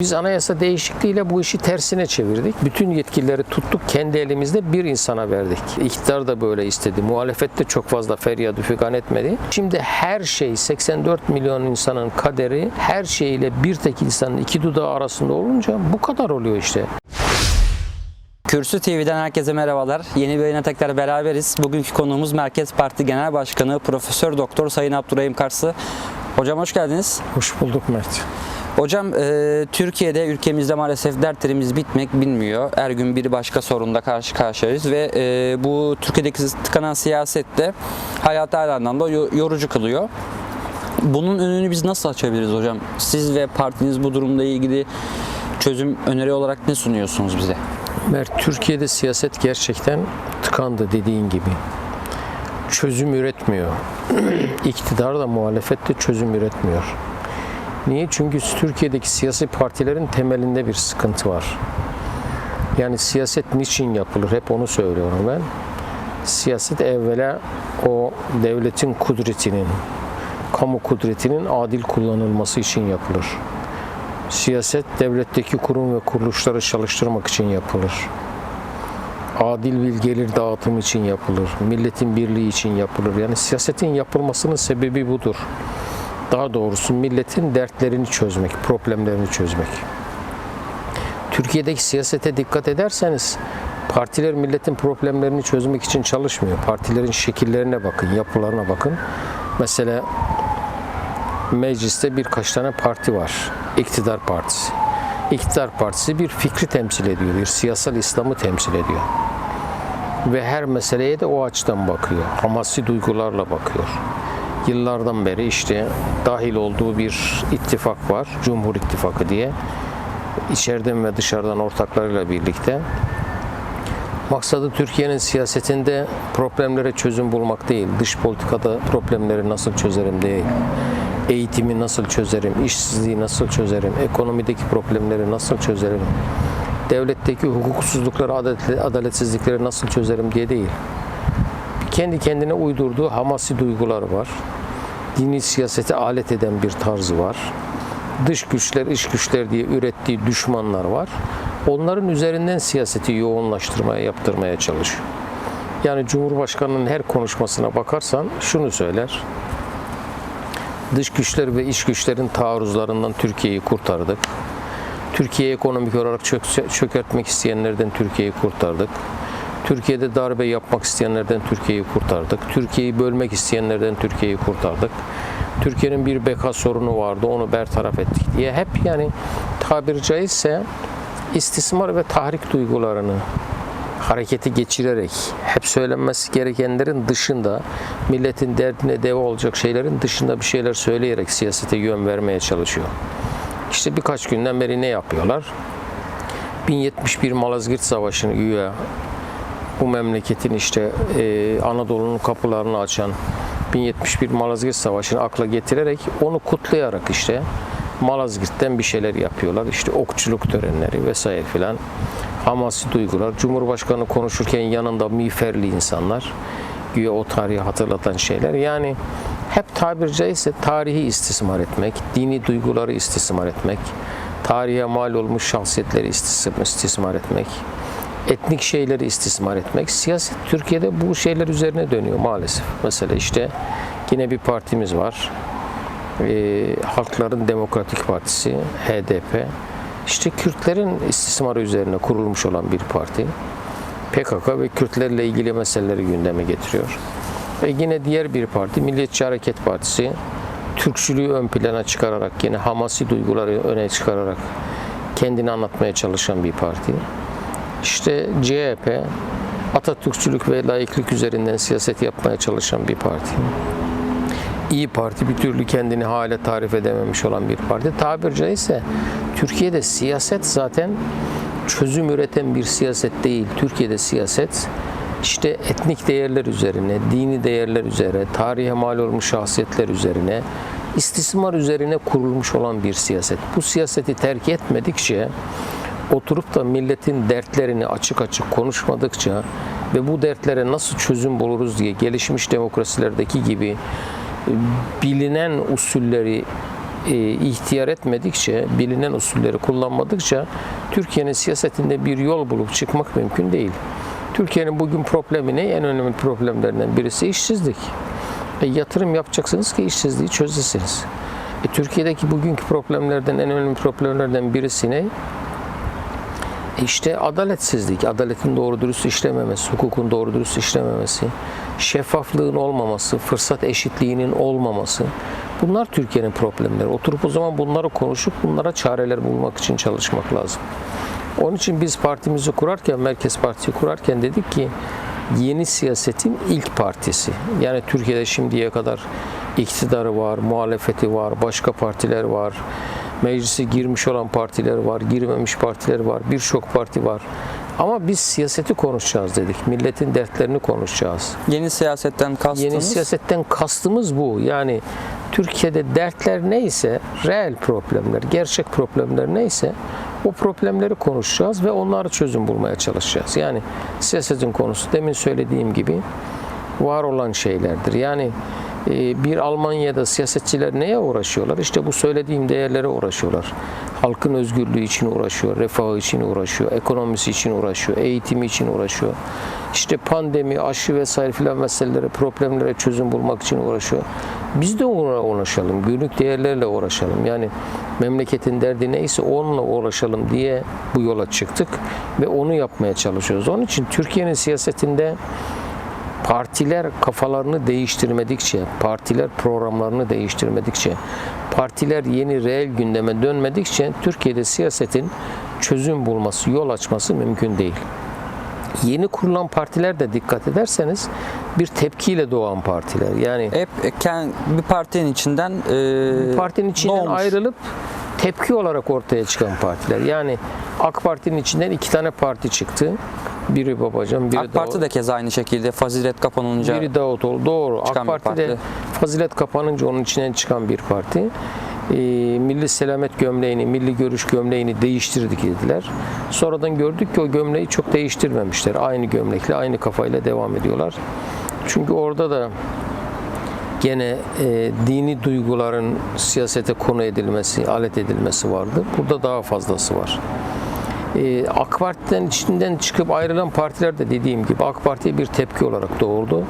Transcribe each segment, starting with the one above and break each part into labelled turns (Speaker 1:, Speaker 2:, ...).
Speaker 1: Biz anayasa değişikliğiyle bu işi tersine çevirdik. Bütün yetkileri tuttuk kendi elimizde bir insana verdik. İktidar da böyle istedi. Muhalefet de çok fazla feryadı figan etmedi. Şimdi her şey 84 milyon insanın kaderi her şeyle bir tek insanın iki dudağı arasında olunca bu kadar oluyor işte.
Speaker 2: Kürsü TV'den herkese merhabalar. Yeni bir yayına tekrar beraberiz. Bugünkü konuğumuz Merkez Parti Genel Başkanı Profesör Doktor Sayın Abdurrahim Karslı. Hocam hoş geldiniz.
Speaker 1: Hoş bulduk Mert.
Speaker 2: Hocam e, Türkiye'de ülkemizde maalesef dertlerimiz bitmek bilmiyor. Her gün bir başka sorunla karşı karşıyayız ve e, bu Türkiye'deki tıkanan siyasette hayatı her anlamda yo- yorucu kılıyor. Bunun önünü biz nasıl açabiliriz hocam? Siz ve partiniz bu durumla ilgili çözüm öneri olarak ne sunuyorsunuz bize?
Speaker 1: Mert, Türkiye'de siyaset gerçekten tıkandı dediğin gibi. Çözüm üretmiyor. İktidar da muhalefet de çözüm üretmiyor. Niye? Çünkü Türkiye'deki siyasi partilerin temelinde bir sıkıntı var. Yani siyaset niçin yapılır? Hep onu söylüyorum ben. Siyaset evvela o devletin kudretinin, kamu kudretinin adil kullanılması için yapılır. Siyaset devletteki kurum ve kuruluşları çalıştırmak için yapılır. Adil bir gelir dağıtımı için yapılır. Milletin birliği için yapılır. Yani siyasetin yapılmasının sebebi budur. Daha doğrusu milletin dertlerini çözmek, problemlerini çözmek. Türkiye'deki siyasete dikkat ederseniz partiler milletin problemlerini çözmek için çalışmıyor. Partilerin şekillerine bakın, yapılarına bakın. Mesela mecliste birkaç tane parti var. İktidar partisi. İktidar partisi bir fikri temsil ediyor, bir siyasal İslam'ı temsil ediyor. Ve her meseleye de o açıdan bakıyor. Hamasi duygularla bakıyor. Yıllardan beri işte dahil olduğu bir ittifak var, Cumhur İttifakı diye. İçeriden ve dışarıdan ortaklarıyla birlikte Maksadı Türkiye'nin siyasetinde problemlere çözüm bulmak değil, dış politikada problemleri nasıl çözerim değil, eğitimi nasıl çözerim, işsizliği nasıl çözerim, ekonomideki problemleri nasıl çözerim, devletteki hukuksuzlukları, adalet- adaletsizlikleri nasıl çözerim diye değil. Kendi kendine uydurduğu hamasi duyguları var. Dini siyasete alet eden bir tarzı var. Dış güçler, iç güçler diye ürettiği düşmanlar var. Onların üzerinden siyaseti yoğunlaştırmaya, yaptırmaya çalışıyor. Yani Cumhurbaşkanı'nın her konuşmasına bakarsan şunu söyler. Dış güçler ve iç güçlerin taarruzlarından Türkiye'yi kurtardık. Türkiye'yi ekonomik olarak çök- çökertmek isteyenlerden Türkiye'yi kurtardık. Türkiye'de darbe yapmak isteyenlerden Türkiye'yi kurtardık. Türkiye'yi bölmek isteyenlerden Türkiye'yi kurtardık. Türkiye'nin bir beka sorunu vardı, onu bertaraf ettik diye hep yani tabiri caizse istismar ve tahrik duygularını hareketi geçirerek hep söylenmesi gerekenlerin dışında milletin derdine deva olacak şeylerin dışında bir şeyler söyleyerek siyasete yön vermeye çalışıyor. İşte birkaç günden beri ne yapıyorlar? 1071 Malazgirt Savaşı'nı güya bu memleketin işte e, Anadolu'nun kapılarını açan 1071 Malazgirt Savaşı'nı akla getirerek onu kutlayarak işte Malazgirt'ten bir şeyler yapıyorlar. İşte okçuluk törenleri vesaire filan. Hamasi duygular. Cumhurbaşkanı konuşurken yanında miğferli insanlar. Güya o tarihi hatırlatan şeyler. Yani hep tabiri caizse tarihi istismar etmek, dini duyguları istismar etmek, tarihe mal olmuş şahsiyetleri istismar etmek, etnik şeyleri istismar etmek. Siyaset Türkiye'de bu şeyler üzerine dönüyor maalesef. Mesela işte yine bir partimiz var. Ee, Halkların Demokratik Partisi, HDP. İşte Kürtlerin istismarı üzerine kurulmuş olan bir parti. PKK ve Kürtlerle ilgili meseleleri gündeme getiriyor. Ve yine diğer bir parti, Milliyetçi Hareket Partisi, Türkçülüğü ön plana çıkararak, yine Hamasi duyguları öne çıkararak kendini anlatmaya çalışan bir parti. İşte CHP, Atatürkçülük ve laiklik üzerinden siyaset yapmaya çalışan bir parti. İyi Parti bir türlü kendini hala tarif edememiş olan bir parti. Tabiri caizse Türkiye'de siyaset zaten çözüm üreten bir siyaset değil. Türkiye'de siyaset işte etnik değerler üzerine, dini değerler üzerine, tarihe mal olmuş şahsiyetler üzerine, istismar üzerine kurulmuş olan bir siyaset. Bu siyaseti terk etmedikçe oturup da milletin dertlerini açık açık konuşmadıkça ve bu dertlere nasıl çözüm buluruz diye gelişmiş demokrasilerdeki gibi bilinen usulleri e, ihtiyar etmedikçe, bilinen usulleri kullanmadıkça Türkiye'nin siyasetinde bir yol bulup çıkmak mümkün değil. Türkiye'nin bugün problemi ne? En önemli problemlerinden birisi işsizlik. E, yatırım yapacaksınız ki işsizliği çözesiniz. E, Türkiye'deki bugünkü problemlerden en önemli problemlerden birisi ne? İşte adaletsizlik, adaletin doğru dürüst işlememesi, hukukun doğru dürüst işlememesi, şeffaflığın olmaması, fırsat eşitliğinin olmaması. Bunlar Türkiye'nin problemleri. Oturup o zaman bunları konuşup bunlara çareler bulmak için çalışmak lazım. Onun için biz partimizi kurarken, Merkez Parti'yi kurarken dedik ki yeni siyasetin ilk partisi. Yani Türkiye'de şimdiye kadar iktidarı var, muhalefeti var, başka partiler var. Meclise girmiş olan partiler var, girmemiş partiler var, birçok parti var. Ama biz siyaseti konuşacağız dedik. Milletin dertlerini konuşacağız.
Speaker 2: Yeni siyasetten kastınız?
Speaker 1: Yeni siyasetten kastımız bu. Yani Türkiye'de dertler neyse, reel problemler, gerçek problemler neyse o problemleri konuşacağız ve onları çözüm bulmaya çalışacağız. Yani siyasetin konusu demin söylediğim gibi var olan şeylerdir. Yani bir Almanya'da siyasetçiler neye uğraşıyorlar? İşte bu söylediğim değerlere uğraşıyorlar. Halkın özgürlüğü için uğraşıyor, refahı için uğraşıyor, ekonomisi için uğraşıyor, eğitimi için uğraşıyor. İşte pandemi, aşı vesaire filan meselelere, problemlere çözüm bulmak için uğraşıyor. Biz de ona uğraşalım, günlük değerlerle uğraşalım. Yani memleketin derdi neyse onunla uğraşalım diye bu yola çıktık ve onu yapmaya çalışıyoruz. Onun için Türkiye'nin siyasetinde partiler kafalarını değiştirmedikçe, partiler programlarını değiştirmedikçe, partiler yeni reel gündeme dönmedikçe Türkiye'de siyasetin çözüm bulması, yol açması mümkün değil. Yeni kurulan partiler de dikkat ederseniz bir tepkiyle doğan partiler. Yani
Speaker 2: Hep bir partinin içinden e,
Speaker 1: partinin içinden ayrılıp tepki olarak ortaya çıkan partiler. Yani AK Parti'nin içinden iki tane parti çıktı. Biri Babacan, biri
Speaker 2: AK Parti de keza aynı şekilde fazilet kapanınca
Speaker 1: Biri Davutoğlu. Doğru. AK
Speaker 2: bir
Speaker 1: Parti de
Speaker 2: parti.
Speaker 1: fazilet kapanınca onun içinden çıkan bir parti. Ee, milli selamet gömleğini, milli görüş gömleğini değiştirdik dediler. Sonradan gördük ki o gömleği çok değiştirmemişler. Aynı gömlekle, aynı kafayla devam ediyorlar. Çünkü orada da gene e, dini duyguların siyasete konu edilmesi, alet edilmesi vardı. Burada daha fazlası var. Ee, AK Parti'den içinden çıkıp ayrılan partiler de dediğim gibi AK Parti'ye bir tepki olarak doğurdu.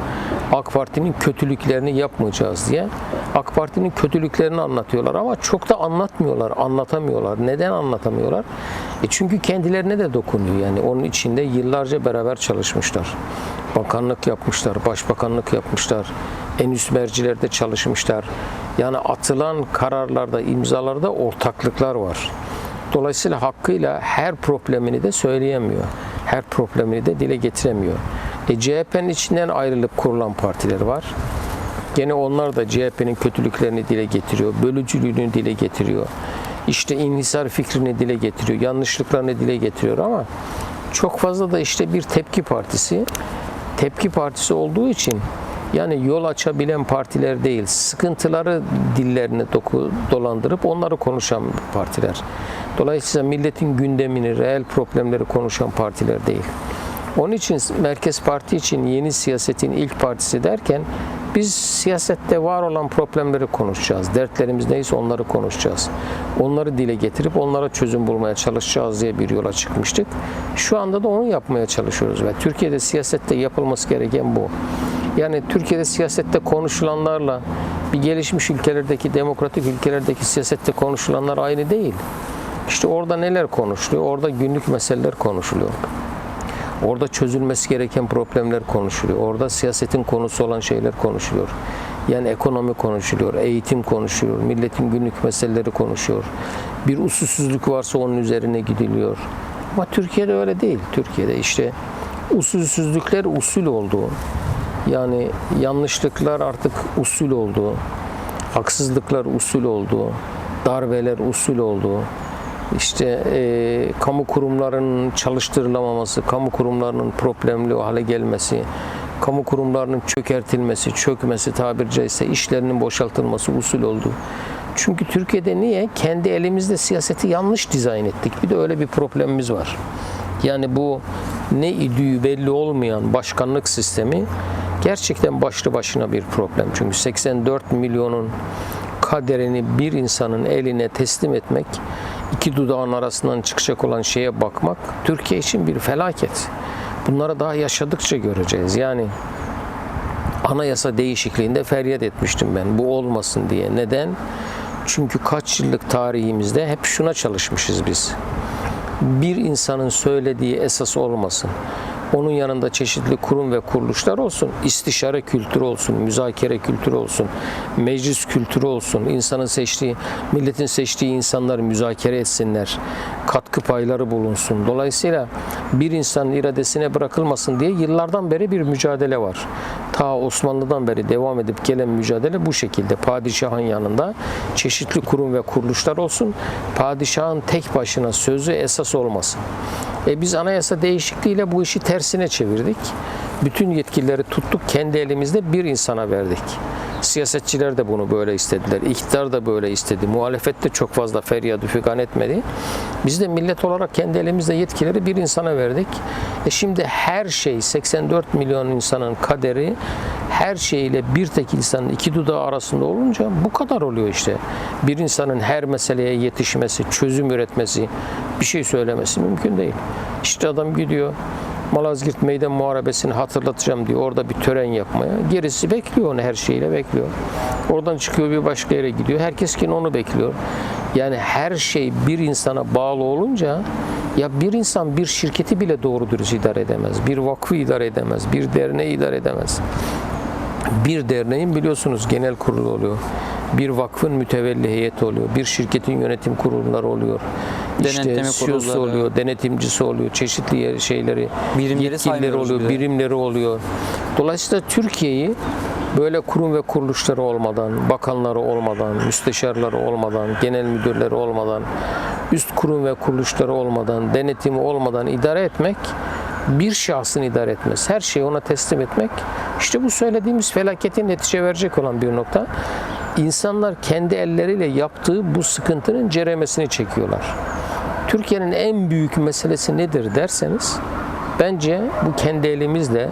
Speaker 1: AK Parti'nin kötülüklerini yapmayacağız diye. AK Parti'nin kötülüklerini anlatıyorlar ama çok da anlatmıyorlar, anlatamıyorlar. Neden anlatamıyorlar? E çünkü kendilerine de dokunuyor. Yani onun içinde yıllarca beraber çalışmışlar. Bakanlık yapmışlar, başbakanlık yapmışlar. En üst mercilerde çalışmışlar. Yani atılan kararlarda, imzalarda ortaklıklar var. Dolayısıyla hakkıyla her problemini de söyleyemiyor. Her problemini de dile getiremiyor. E, CHP'nin içinden ayrılıp kurulan partiler var. Gene onlar da CHP'nin kötülüklerini dile getiriyor, bölücülüğünü dile getiriyor. İşte inhisar fikrini dile getiriyor, yanlışlıklarını dile getiriyor ama çok fazla da işte bir tepki partisi. Tepki partisi olduğu için yani yol açabilen partiler değil, sıkıntıları dillerine doku, dolandırıp onları konuşan partiler. Dolayısıyla milletin gündemini, reel problemleri konuşan partiler değil. Onun için Merkez Parti için yeni siyasetin ilk partisi derken biz siyasette var olan problemleri konuşacağız. Dertlerimiz neyse onları konuşacağız. Onları dile getirip onlara çözüm bulmaya çalışacağız diye bir yola çıkmıştık. Şu anda da onu yapmaya çalışıyoruz ve Türkiye'de siyasette yapılması gereken bu. Yani Türkiye'de siyasette konuşulanlarla bir gelişmiş ülkelerdeki, demokratik ülkelerdeki siyasette konuşulanlar aynı değil. İşte orada neler konuşuluyor? Orada günlük meseleler konuşuluyor. Orada çözülmesi gereken problemler konuşuluyor. Orada siyasetin konusu olan şeyler konuşuluyor. Yani ekonomi konuşuluyor, eğitim konuşuluyor, milletin günlük meseleleri konuşuyor. Bir usulsüzlük varsa onun üzerine gidiliyor. Ama Türkiye'de öyle değil. Türkiye'de işte usulsüzlükler usul oldu. Yani yanlışlıklar artık usul oldu. Haksızlıklar usul oldu. Darbeler usul oldu. İşte e, kamu kurumlarının çalıştırılamaması, kamu kurumlarının problemli hale gelmesi, kamu kurumlarının çökertilmesi, çökmesi tabiri caizse işlerinin boşaltılması usul oldu. Çünkü Türkiye'de niye? Kendi elimizde siyaseti yanlış dizayn ettik. Bir de öyle bir problemimiz var. Yani bu ne idüğü belli olmayan başkanlık sistemi gerçekten başlı başına bir problem. Çünkü 84 milyonun kaderini bir insanın eline teslim etmek, iki dudağın arasından çıkacak olan şeye bakmak Türkiye için bir felaket. Bunları daha yaşadıkça göreceğiz. Yani anayasa değişikliğinde feryat etmiştim ben bu olmasın diye. Neden? Çünkü kaç yıllık tarihimizde hep şuna çalışmışız biz. Bir insanın söylediği esas olmasın. Onun yanında çeşitli kurum ve kuruluşlar olsun. İstişare kültürü olsun, müzakere kültürü olsun, meclis kültürü olsun. insanın seçtiği, milletin seçtiği insanlar müzakere etsinler. Katkı payları bulunsun. Dolayısıyla bir insanın iradesine bırakılmasın diye yıllardan beri bir mücadele var. Ta Osmanlı'dan beri devam edip gelen mücadele bu şekilde. Padişahın yanında çeşitli kurum ve kuruluşlar olsun. Padişahın tek başına sözü esas olmasın. E biz anayasa değişikliğiyle bu işi tersine çevirdik. Bütün yetkileri tuttuk, kendi elimizde bir insana verdik. Siyasetçiler de bunu böyle istediler. İktidar da böyle istedi. Muhalefet de çok fazla feryadı figan etmedi. Biz de millet olarak kendi elimizde yetkileri bir insana verdik. E şimdi her şey 84 milyon insanın kaderi her şeyle bir tek insanın iki dudağı arasında olunca bu kadar oluyor işte. Bir insanın her meseleye yetişmesi, çözüm üretmesi, bir şey söylemesi mümkün değil. İşte adam gidiyor Malazgirt Meydan Muharebesi'ni hatırlatacağım diyor. Orada bir tören yapmaya. Gerisi bekliyor onu her şeyle bekliyor. Oradan çıkıyor bir başka yere gidiyor. Herkes yine onu bekliyor. Yani her şey bir insana bağlı olunca ya bir insan bir şirketi bile doğru dürüst idare edemez. Bir vakfı idare edemez. Bir derneği idare edemez. Bir derneğin biliyorsunuz genel kurulu oluyor. Bir vakfın mütevelli heyeti oluyor. Bir şirketin yönetim kurulları oluyor.
Speaker 2: Denetleme
Speaker 1: işte CEO'su oluyor, denetimcisi oluyor, çeşitli şeyleri,
Speaker 2: Birimleri
Speaker 1: oluyor,
Speaker 2: bir de.
Speaker 1: birimleri oluyor. Dolayısıyla Türkiye'yi böyle kurum ve kuruluşları olmadan, bakanları olmadan, müsteşarları olmadan, genel müdürleri olmadan, üst kurum ve kuruluşları olmadan, denetimi olmadan idare etmek bir şahsın idare etmez. Her şeyi ona teslim etmek işte bu söylediğimiz felaketin netice verecek olan bir nokta. İnsanlar kendi elleriyle yaptığı bu sıkıntının ceremesini çekiyorlar. Türkiye'nin en büyük meselesi nedir derseniz bence bu kendi elimizle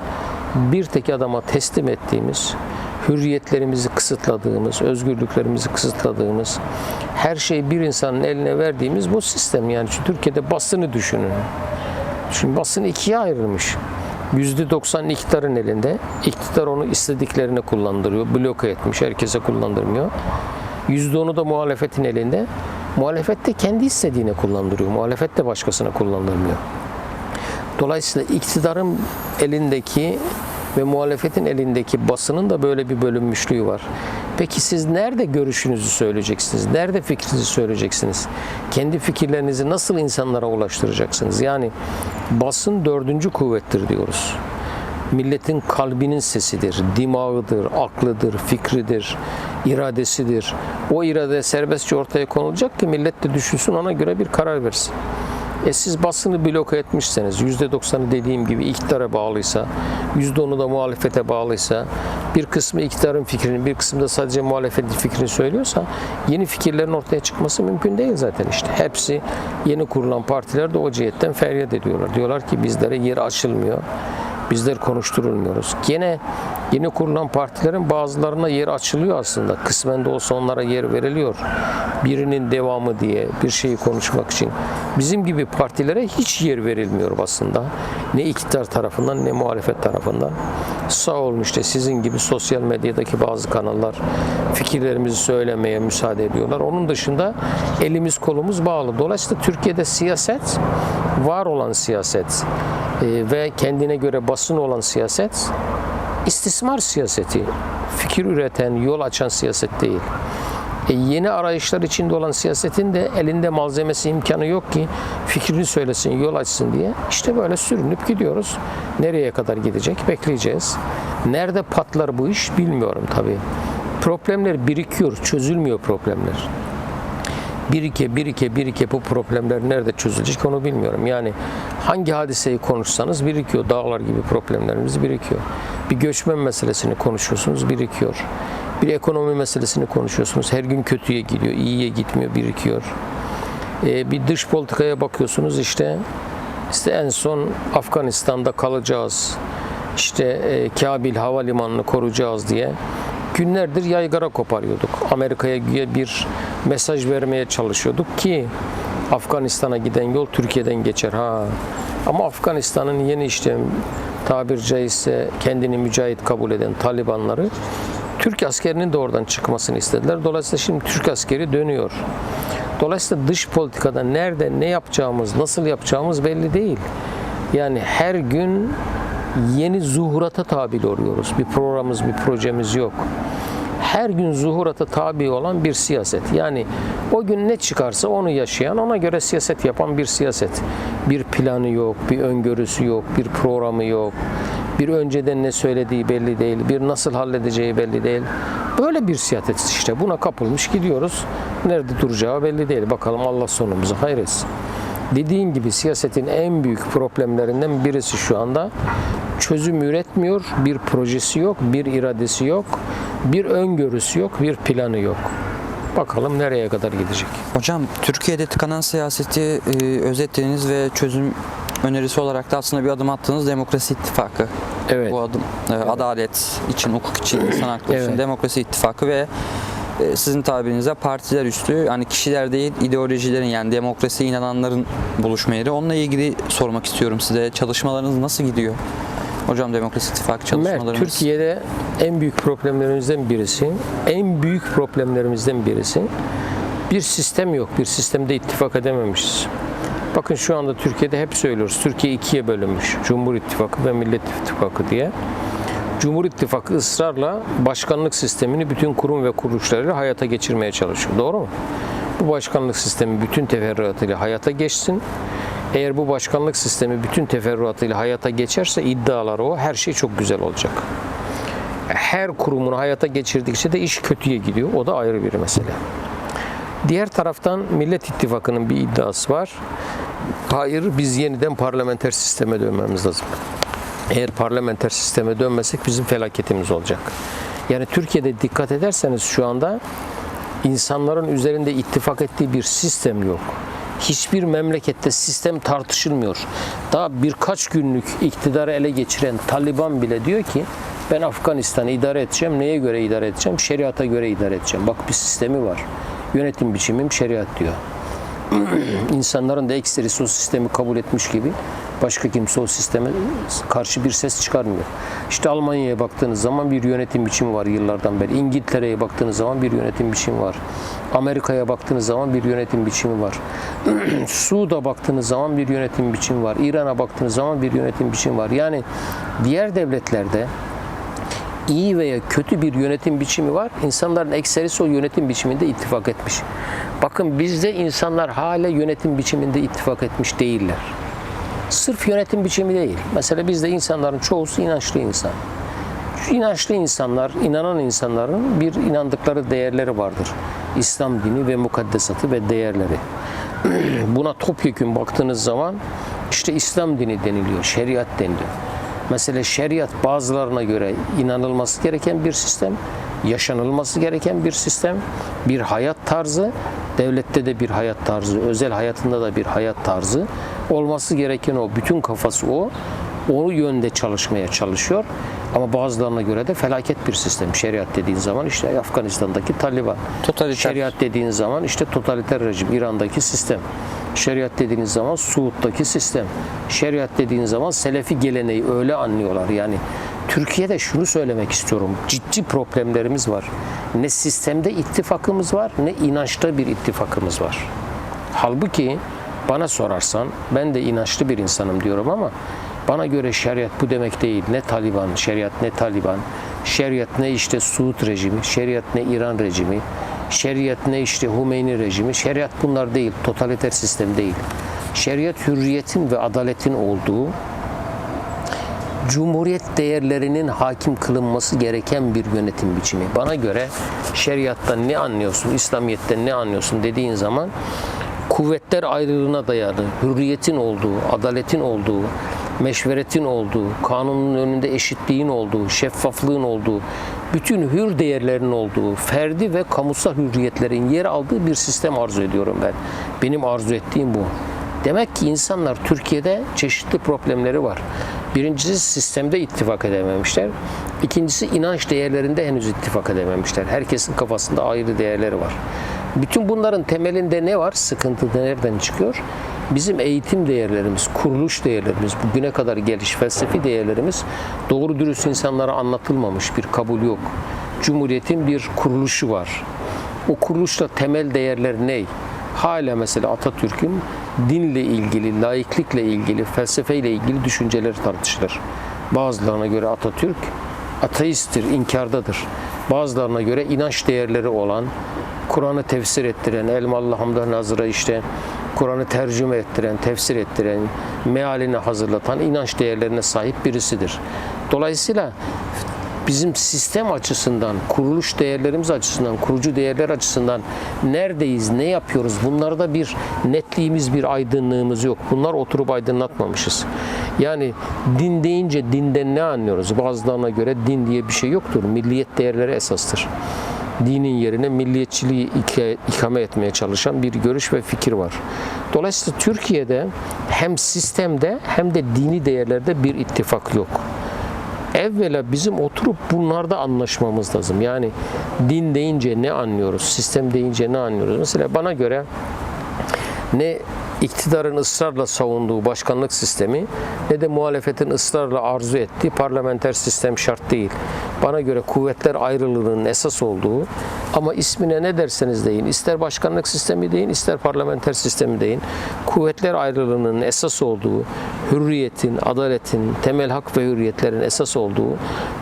Speaker 1: bir tek adama teslim ettiğimiz, hürriyetlerimizi kısıtladığımız, özgürlüklerimizi kısıtladığımız, her şeyi bir insanın eline verdiğimiz bu sistem. Yani şu Türkiye'de basını düşünün. Şimdi basın ikiye ayrılmış. %90 iktidarın elinde. İktidar onu istediklerine kullandırıyor. Bloke etmiş. Herkese kullandırmıyor. %10'u da muhalefetin elinde. Muhalefet de kendi istediğine kullandırıyor. Muhalefet de başkasına kullandırmıyor. Dolayısıyla iktidarın elindeki ve muhalefetin elindeki basının da böyle bir bölünmüşlüğü var. Peki siz nerede görüşünüzü söyleyeceksiniz? Nerede fikrinizi söyleyeceksiniz? Kendi fikirlerinizi nasıl insanlara ulaştıracaksınız? Yani basın dördüncü kuvvettir diyoruz. Milletin kalbinin sesidir, dimağıdır, aklıdır, fikridir, iradesidir. O irade serbestçe ortaya konulacak ki millet de düşünsün ona göre bir karar versin. E siz basını bloke etmişseniz, %90'ı dediğim gibi iktidara bağlıysa, %10'u da muhalefete bağlıysa, bir kısmı iktidarın fikrini, bir kısmı da sadece muhalefetin fikrini söylüyorsa, yeni fikirlerin ortaya çıkması mümkün değil zaten işte. Hepsi yeni kurulan partiler de o cihetten feryat ediyorlar. Diyorlar ki bizlere yer açılmıyor. Bizler konuşturulmuyoruz. Gene yeni kurulan partilerin bazılarına yer açılıyor aslında. Kısmen de olsa onlara yer veriliyor. Birinin devamı diye bir şeyi konuşmak için. Bizim gibi partilere hiç yer verilmiyor aslında. Ne iktidar tarafından ne muhalefet tarafından. Sağ olun işte sizin gibi sosyal medyadaki bazı kanallar fikirlerimizi söylemeye müsaade ediyorlar. Onun dışında elimiz kolumuz bağlı. Dolayısıyla Türkiye'de siyaset var olan siyaset e, ve kendine göre basın olan siyaset istismar siyaseti. Fikir üreten, yol açan siyaset değil. E, yeni arayışlar içinde olan siyasetin de elinde malzemesi imkanı yok ki fikrini söylesin, yol açsın diye. İşte böyle sürünüp gidiyoruz. Nereye kadar gidecek bekleyeceğiz. Nerede patlar bu iş bilmiyorum tabii. Problemler birikiyor, çözülmüyor problemler birike birike birike bu problemler nerede çözülecek onu bilmiyorum. Yani hangi hadiseyi konuşsanız birikiyor. Dağlar gibi problemlerimiz birikiyor. Bir göçmen meselesini konuşuyorsunuz birikiyor. Bir ekonomi meselesini konuşuyorsunuz. Her gün kötüye gidiyor, iyiye gitmiyor, birikiyor. Ee, bir dış politikaya bakıyorsunuz işte işte en son Afganistan'da kalacağız. İşte e, Kabil havalimanını koruyacağız diye günlerdir yaygara koparıyorduk. Amerika'ya güya bir mesaj vermeye çalışıyorduk ki Afganistan'a giden yol Türkiye'den geçer ha. Ama Afganistan'ın yeni işte tabir caizse kendini mücahit kabul eden Talibanları Türk askerinin de oradan çıkmasını istediler. Dolayısıyla şimdi Türk askeri dönüyor. Dolayısıyla dış politikada nerede ne yapacağımız, nasıl yapacağımız belli değil. Yani her gün yeni zuhurata tabi oluyoruz. Bir programımız, bir projemiz yok. Her gün zuhurata tabi olan bir siyaset. Yani o gün ne çıkarsa onu yaşayan, ona göre siyaset yapan bir siyaset. Bir planı yok, bir öngörüsü yok, bir programı yok. Bir önceden ne söylediği belli değil, bir nasıl halledeceği belli değil. Böyle bir siyaset işte. Buna kapılmış gidiyoruz. Nerede duracağı belli değil. Bakalım Allah sonumuzu hayretsin. Dediğin gibi siyasetin en büyük problemlerinden birisi şu anda çözüm üretmiyor, bir projesi yok, bir iradesi yok, bir öngörüsü yok, bir planı yok. Bakalım nereye kadar gidecek.
Speaker 2: Hocam Türkiye'de tıkanan siyaseti e, özetlediniz ve çözüm önerisi olarak da aslında bir adım attığınız demokrasi ittifakı.
Speaker 1: Evet.
Speaker 2: Bu adım e, adalet için, hukuk için, insan hakları için
Speaker 1: Evet.
Speaker 2: demokrasi ittifakı ve e, sizin tabirinizde partiler üstü hani kişiler değil ideolojilerin yani demokrasiye inananların buluşma yeri. Onunla ilgili sormak istiyorum size. Çalışmalarınız nasıl gidiyor? Hocam demokrasi ittifakı
Speaker 1: Mert,
Speaker 2: çalışmalarınız.
Speaker 1: Türkiye'de en büyük problemlerimizden birisi, en büyük problemlerimizden birisi bir sistem yok. Bir sistemde ittifak edememişiz. Bakın şu anda Türkiye'de hep söylüyoruz. Türkiye ikiye bölünmüş. Cumhur İttifakı ve Millet İttifakı diye. Cumhur İttifakı ısrarla başkanlık sistemini bütün kurum ve kuruluşları hayata geçirmeye çalışıyor. Doğru mu? Bu başkanlık sistemi bütün teferruatıyla hayata geçsin. Eğer bu başkanlık sistemi bütün teferruatıyla hayata geçerse iddiaları o her şey çok güzel olacak. Her kurumunu hayata geçirdikçe de iş kötüye gidiyor. O da ayrı bir mesele. Diğer taraftan Millet İttifakı'nın bir iddiası var. Hayır biz yeniden parlamenter sisteme dönmemiz lazım. Eğer parlamenter sisteme dönmesek bizim felaketimiz olacak. Yani Türkiye'de dikkat ederseniz şu anda insanların üzerinde ittifak ettiği bir sistem yok. Hiçbir memlekette sistem tartışılmıyor. Daha birkaç günlük iktidarı ele geçiren Taliban bile diyor ki ben Afganistan'ı idare edeceğim. Neye göre idare edeceğim? Şeriata göre idare edeceğim. Bak bir sistemi var. Yönetim biçimim şeriat diyor insanların da ekserisi o sistemi kabul etmiş gibi başka kimse o sisteme karşı bir ses çıkarmıyor. İşte Almanya'ya baktığınız zaman bir yönetim biçimi var yıllardan beri. İngiltere'ye baktığınız zaman bir yönetim biçimi var. Amerika'ya baktığınız zaman bir yönetim biçimi var. Suud'a baktığınız zaman bir yönetim biçimi var. İran'a baktığınız zaman bir yönetim biçimi var. Yani diğer devletlerde iyi veya kötü bir yönetim biçimi var. İnsanların ekserisi o yönetim biçiminde ittifak etmiş. Bakın bizde insanlar hala yönetim biçiminde ittifak etmiş değiller. Sırf yönetim biçimi değil. Mesela bizde insanların çoğusu inançlı insan. Şu inançlı insanlar, inanan insanların bir inandıkları değerleri vardır. İslam dini ve mukaddesatı ve değerleri. Buna topyekun baktığınız zaman işte İslam dini deniliyor, şeriat deniliyor. Mesela şeriat bazılarına göre inanılması gereken bir sistem, yaşanılması gereken bir sistem, bir hayat tarzı, devlette de bir hayat tarzı, özel hayatında da bir hayat tarzı. Olması gereken o, bütün kafası o. O yönde çalışmaya çalışıyor. Ama bazılarına göre de felaket bir sistem. Şeriat dediğin zaman işte Afganistan'daki Taliban.
Speaker 2: Totaliter.
Speaker 1: Şeriat dediğin zaman işte totaliter rejim, İran'daki sistem. Şeriat dediğiniz zaman Suud'daki sistem. Şeriat dediğin zaman Selefi geleneği öyle anlıyorlar. Yani Türkiye'de şunu söylemek istiyorum. Ciddi problemlerimiz var. Ne sistemde ittifakımız var ne inançta bir ittifakımız var. Halbuki bana sorarsan ben de inançlı bir insanım diyorum ama bana göre şeriat bu demek değil. Ne Taliban, şeriat ne Taliban. Şeriat ne işte Suud rejimi, şeriat ne İran rejimi, şeriat ne işte Hümeyni rejimi. Şeriat bunlar değil, totaliter sistem değil. Şeriat hürriyetin ve adaletin olduğu, cumhuriyet değerlerinin hakim kılınması gereken bir yönetim biçimi. Bana göre şeriattan ne anlıyorsun, İslamiyet'ten ne anlıyorsun dediğin zaman kuvvetler ayrılığına dayalı, hürriyetin olduğu, adaletin olduğu, meşveretin olduğu, kanunun önünde eşitliğin olduğu, şeffaflığın olduğu, bütün hür değerlerin olduğu, ferdi ve kamusal hürriyetlerin yer aldığı bir sistem arzu ediyorum ben. Benim arzu ettiğim bu. Demek ki insanlar Türkiye'de çeşitli problemleri var. Birincisi sistemde ittifak edememişler. İkincisi inanç değerlerinde henüz ittifak edememişler. Herkesin kafasında ayrı değerleri var. Bütün bunların temelinde ne var? Sıkıntı nereden çıkıyor? Bizim eğitim değerlerimiz, kuruluş değerlerimiz, bugüne kadar geliş felsefi değerlerimiz doğru dürüst insanlara anlatılmamış bir kabul yok. Cumhuriyetin bir kuruluşu var. O kuruluşta temel değerler ne? Hala mesela Atatürk'ün dinle ilgili, laiklikle ilgili, felsefeyle ilgili düşünceleri tartışılır. Bazılarına göre Atatürk ateisttir, inkardadır. Bazılarına göre inanç değerleri olan, Kur'an'ı tefsir ettiren, Elmalı Hamdan Nazır'a işte Kur'an'ı tercüme ettiren, tefsir ettiren, mealini hazırlatan inanç değerlerine sahip birisidir. Dolayısıyla bizim sistem açısından, kuruluş değerlerimiz açısından, kurucu değerler açısından neredeyiz, ne yapıyoruz? Bunlarda bir netliğimiz, bir aydınlığımız yok. Bunlar oturup aydınlatmamışız. Yani din deyince dinden ne anlıyoruz? Bazılarına göre din diye bir şey yoktur. Milliyet değerleri esastır. Dinin yerine milliyetçiliği ikame etmeye çalışan bir görüş ve fikir var. Dolayısıyla Türkiye'de hem sistemde hem de dini değerlerde bir ittifak yok evvela bizim oturup bunlarda anlaşmamız lazım. Yani din deyince ne anlıyoruz? Sistem deyince ne anlıyoruz? Mesela bana göre ne iktidarın ısrarla savunduğu başkanlık sistemi ne de muhalefetin ısrarla arzu ettiği parlamenter sistem şart değil. Bana göre kuvvetler ayrılığının esas olduğu ama ismine ne derseniz deyin, ister başkanlık sistemi deyin, ister parlamenter sistemi deyin, kuvvetler ayrılığının esas olduğu, hürriyetin, adaletin, temel hak ve hürriyetlerin esas olduğu,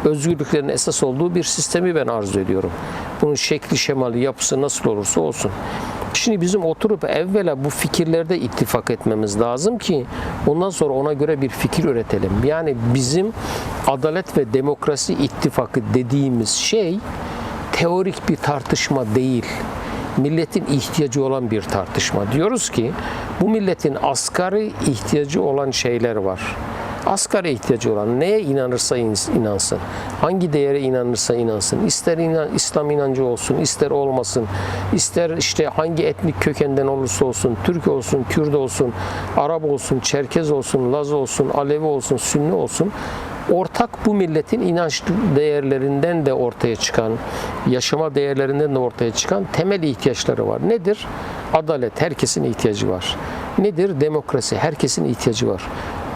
Speaker 1: özgürlüklerin esas olduğu bir sistemi ben arzu ediyorum. Bunun şekli, şemalı, yapısı nasıl olursa olsun. Şimdi bizim oturup evvela bu fikirlerde ittifak etmemiz lazım ki ondan sonra ona göre bir fikir üretelim. Yani bizim adalet ve demokrasi ittifakı dediğimiz şey teorik bir tartışma değil. Milletin ihtiyacı olan bir tartışma. Diyoruz ki bu milletin asgari ihtiyacı olan şeyler var. Asgari ihtiyacı olan neye inanırsa inansın, hangi değere inanırsa inansın, ister inan, İslam inancı olsun, ister olmasın, ister işte hangi etnik kökenden olursa olsun, Türk olsun, Kürt olsun, Arap olsun, Çerkez olsun, Laz olsun, Alevi olsun, Sünni olsun, ortak bu milletin inanç değerlerinden de ortaya çıkan, yaşama değerlerinden de ortaya çıkan temel ihtiyaçları var. Nedir? Adalet, herkesin ihtiyacı var. Nedir? Demokrasi, herkesin ihtiyacı var.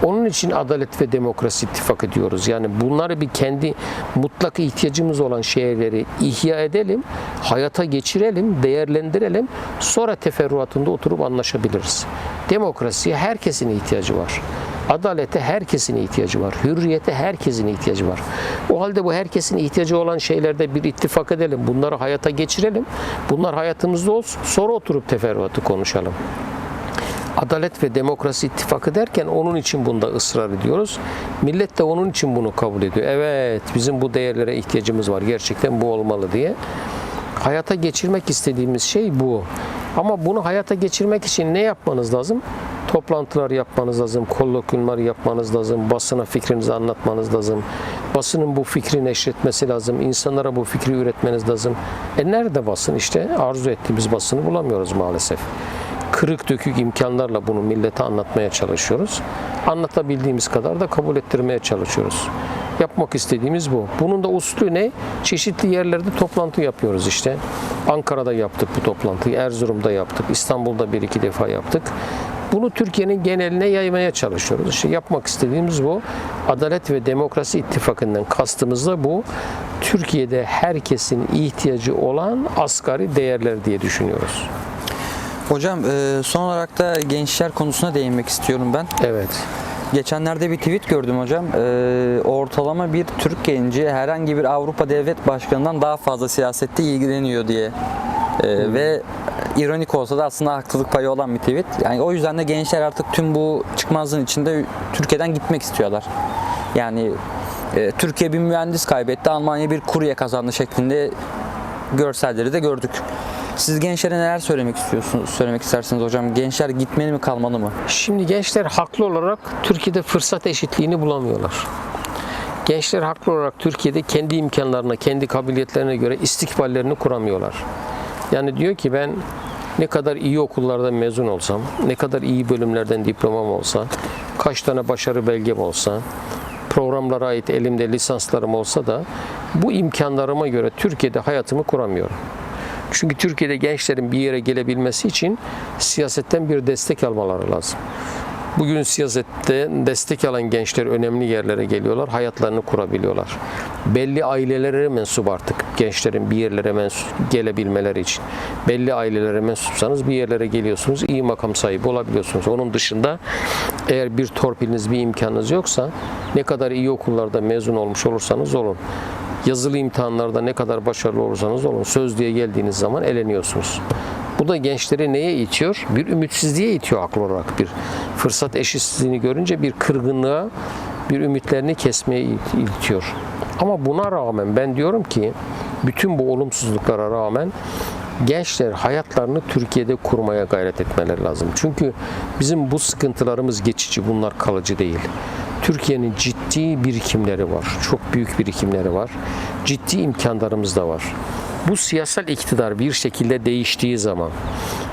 Speaker 1: Onun için adalet ve demokrasi ittifak ediyoruz. Yani bunları bir kendi mutlak ihtiyacımız olan şeyleri ihya edelim, hayata geçirelim, değerlendirelim. Sonra teferruatında oturup anlaşabiliriz. Demokrasiye herkesin ihtiyacı var. Adalete herkesin ihtiyacı var. Hürriyete herkesin ihtiyacı var. O halde bu herkesin ihtiyacı olan şeylerde bir ittifak edelim. Bunları hayata geçirelim. Bunlar hayatımızda olsun. Sonra oturup teferruatı konuşalım. Adalet ve demokrasi ittifakı derken onun için bunda ısrar ediyoruz. Millet de onun için bunu kabul ediyor. Evet bizim bu değerlere ihtiyacımız var. Gerçekten bu olmalı diye. Hayata geçirmek istediğimiz şey bu. Ama bunu hayata geçirmek için ne yapmanız lazım? Toplantılar yapmanız lazım, kolloküller yapmanız lazım, basına fikrinizi anlatmanız lazım. Basının bu fikri neşretmesi lazım, insanlara bu fikri üretmeniz lazım. E nerede basın? İşte arzu ettiğimiz basını bulamıyoruz maalesef kırık dökük imkanlarla bunu millete anlatmaya çalışıyoruz. Anlatabildiğimiz kadar da kabul ettirmeye çalışıyoruz. Yapmak istediğimiz bu. Bunun da usulü ne? Çeşitli yerlerde toplantı yapıyoruz işte. Ankara'da yaptık bu toplantıyı, Erzurum'da yaptık, İstanbul'da bir iki defa yaptık. Bunu Türkiye'nin geneline yaymaya çalışıyoruz. İşte yapmak istediğimiz bu. Adalet ve Demokrasi İttifakı'ndan kastımız da bu. Türkiye'de herkesin ihtiyacı olan asgari değerler diye düşünüyoruz.
Speaker 2: Hocam e, son olarak da gençler konusuna değinmek istiyorum ben.
Speaker 1: Evet.
Speaker 2: Geçenlerde bir tweet gördüm hocam. E, ortalama bir Türk genci herhangi bir Avrupa devlet başkanından daha fazla siyasette ilgileniyor diye. E, Ve ironik olsa da aslında haklılık payı olan bir tweet. Yani o yüzden de gençler artık tüm bu çıkmazlığın içinde Türkiye'den gitmek istiyorlar. Yani e, Türkiye bir mühendis kaybetti, Almanya bir kurye kazandı şeklinde görselleri de gördük. Siz gençlere neler söylemek istiyorsunuz? Söylemek istersiniz hocam. Gençler gitmeli mi kalmalı mı?
Speaker 1: Şimdi gençler haklı olarak Türkiye'de fırsat eşitliğini bulamıyorlar. Gençler haklı olarak Türkiye'de kendi imkanlarına, kendi kabiliyetlerine göre istikballerini kuramıyorlar. Yani diyor ki ben ne kadar iyi okullardan mezun olsam, ne kadar iyi bölümlerden diplomam olsa, kaç tane başarı belgem olsa, programlara ait elimde lisanslarım olsa da bu imkanlarıma göre Türkiye'de hayatımı kuramıyorum. Çünkü Türkiye'de gençlerin bir yere gelebilmesi için siyasetten bir destek almaları lazım. Bugün siyasette destek alan gençler önemli yerlere geliyorlar, hayatlarını kurabiliyorlar. Belli ailelere mensup artık gençlerin bir yerlere mensup gelebilmeleri için. Belli ailelere mensupsanız bir yerlere geliyorsunuz, iyi makam sahibi olabiliyorsunuz. Onun dışında eğer bir torpiliniz, bir imkanınız yoksa ne kadar iyi okullarda mezun olmuş olursanız olun. Yazılı imtihanlarda ne kadar başarılı olursanız olun. Sözlüğe geldiğiniz zaman eleniyorsunuz. Bu da gençleri neye itiyor? Bir ümitsizliğe itiyor haklı olarak. Bir fırsat eşitsizliğini görünce bir kırgınlığa, bir ümitlerini kesmeye it- itiyor. Ama buna rağmen ben diyorum ki bütün bu olumsuzluklara rağmen gençler hayatlarını Türkiye'de kurmaya gayret etmeleri lazım. Çünkü bizim bu sıkıntılarımız geçici, bunlar kalıcı değil. Türkiye'nin ciddi birikimleri var. Çok büyük birikimleri var. Ciddi imkanlarımız da var. Bu siyasal iktidar bir şekilde değiştiği zaman,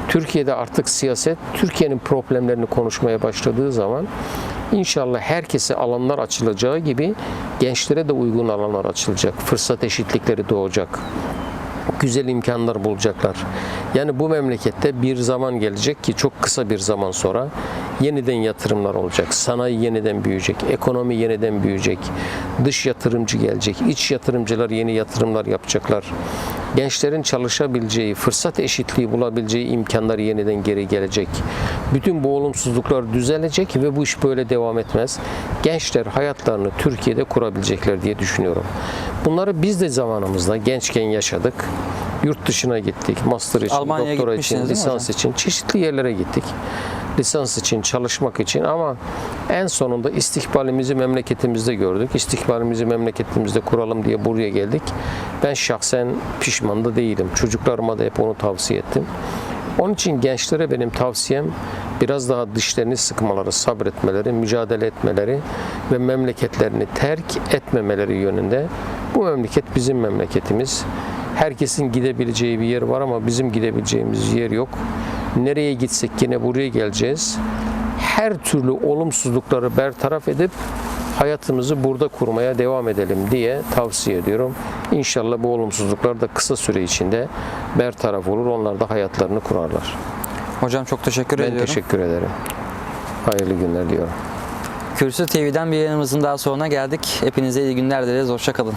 Speaker 1: Türkiye'de artık siyaset Türkiye'nin problemlerini konuşmaya başladığı zaman inşallah herkese alanlar açılacağı gibi gençlere de uygun alanlar açılacak. Fırsat eşitlikleri doğacak güzel imkanlar bulacaklar. Yani bu memlekette bir zaman gelecek ki çok kısa bir zaman sonra yeniden yatırımlar olacak. Sanayi yeniden büyüyecek, ekonomi yeniden büyüyecek. Dış yatırımcı gelecek, iç yatırımcılar yeni yatırımlar yapacaklar. Gençlerin çalışabileceği, fırsat eşitliği bulabileceği imkanlar yeniden geri gelecek. Bütün bu olumsuzluklar düzelecek ve bu iş böyle devam etmez. Gençler hayatlarını Türkiye'de kurabilecekler diye düşünüyorum. Bunları biz de zamanımızda gençken yaşadık. Yurt dışına gittik. Master için,
Speaker 2: Almanya'ya
Speaker 1: doktora için, lisans için çeşitli yerlere gittik. Lisans için, çalışmak için ama en sonunda istikbalimizi memleketimizde gördük. İstikbalimizi memleketimizde kuralım diye buraya geldik. Ben şahsen pişman da değilim. Çocuklarıma da hep onu tavsiye ettim. Onun için gençlere benim tavsiyem biraz daha dişlerini sıkmaları, sabretmeleri, mücadele etmeleri ve memleketlerini terk etmemeleri yönünde. Bu memleket bizim memleketimiz. Herkesin gidebileceği bir yer var ama bizim gidebileceğimiz yer yok. Nereye gitsek yine buraya geleceğiz. Her türlü olumsuzlukları bertaraf edip hayatımızı burada kurmaya devam edelim diye tavsiye ediyorum. İnşallah bu olumsuzluklar da kısa süre içinde bertaraf olur. Onlar da hayatlarını kurarlar.
Speaker 2: Hocam çok teşekkür
Speaker 1: Ben
Speaker 2: ediyorum.
Speaker 1: teşekkür ederim. Hayırlı günler diliyorum.
Speaker 2: Kürsü TV'den bir yayınımızın daha sonuna geldik. Hepinize iyi günler dileriz. Hoşçakalın.